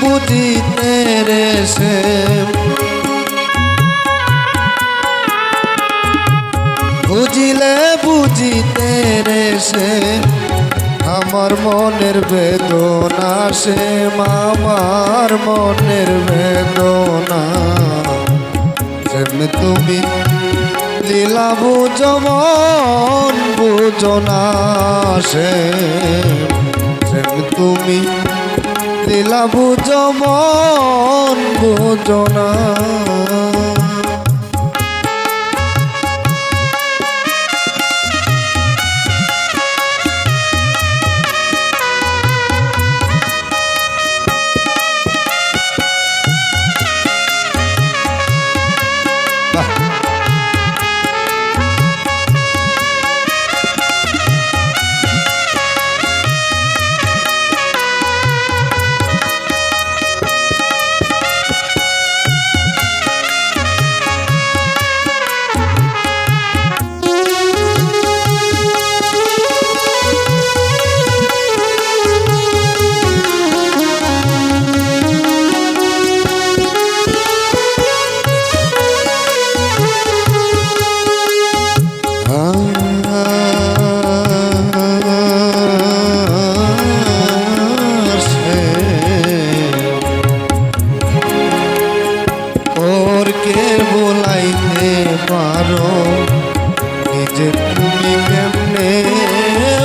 বুঝিতে রে সে বুঝিলে বুঝিতে রে সে আমার মনের বেদনা, সে মামার মনের বেদনা। যেমনি তুমি লীলা বুঝো মন বুঝো না সে তুমি লীলা বুঝ মন বুঝো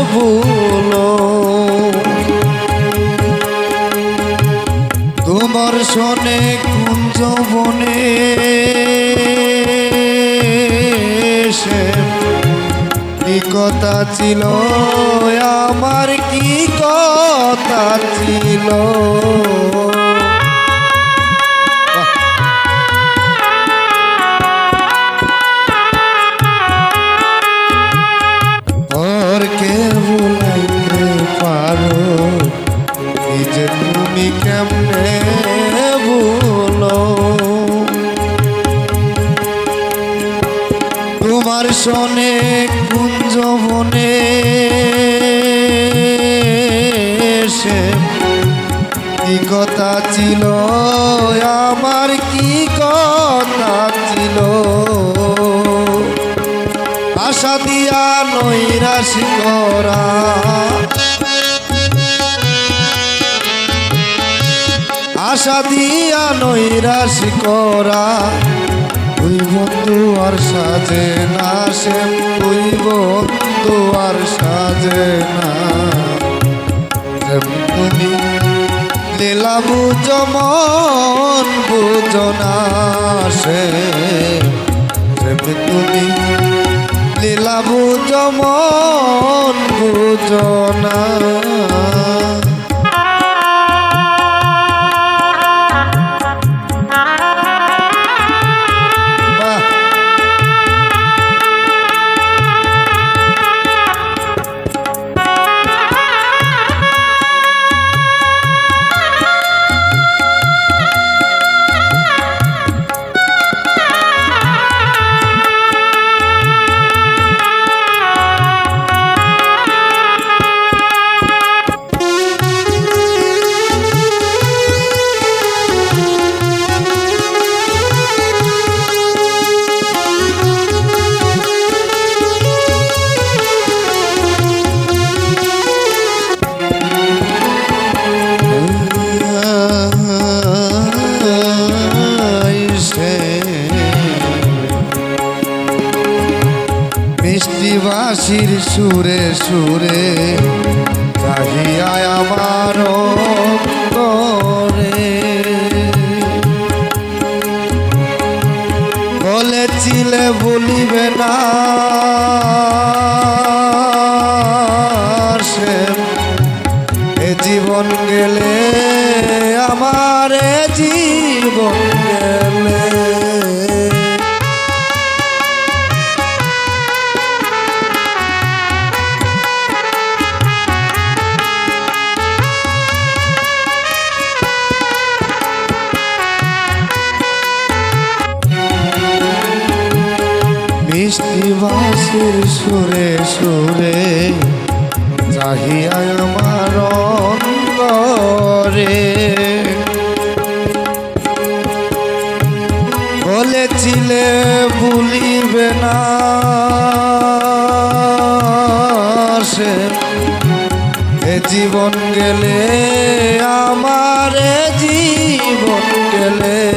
ভুলো। তোমার শোনে কুঞ্জ বনে কথা ছিল? আমার কি কথা ছিল? শোনে কুঞ্জ বনে সে কথা ছিল? আমার কি কথা ছিল? আশা দিয়া নৈরাশ করা আশা দিয়া নৈরাশ করা তুই বন্ধু আর সাজে না, সে তুই বন্ধু আর সাজে না। তুমি লীলা বুঝো মন বুঝো না সে তুমি লীলা বুঝো মন জীবন গেলে। মিষ্টি বাসির সুরে সুরে চাহিয়া আমার অন্তরে। না। সে জীবন গেলে, আমার জীবন গেলে।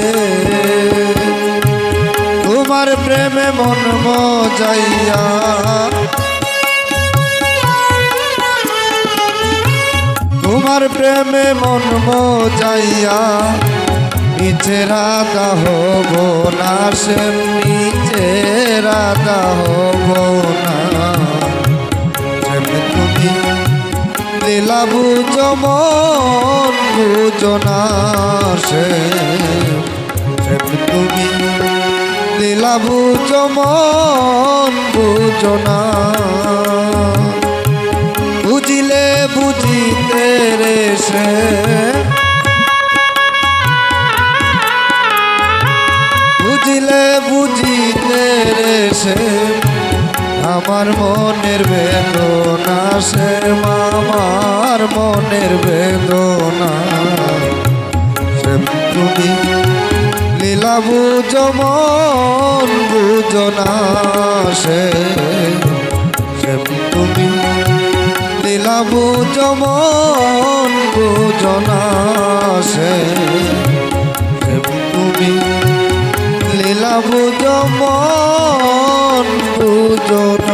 তোমার প্রেমে মন মজাইয়া তোমার প্রেমে মন মজাইয়া নিচে রাধা হব না, সে নিচে রাধা হব না। তুমি লীলা বুঝো মন তুমি লীলা বুঝো মন না। বুঝিলে বুঝিতে রে সে। সে আমার মনের বেদনা সে মামার মনের বেদনা। সে তুমি লীলা বুঝো মন বুঝো না সে তুমি লীলা বুঝো মন বুঝো না সে তুমি লীলা বুঝো মন বুঝো না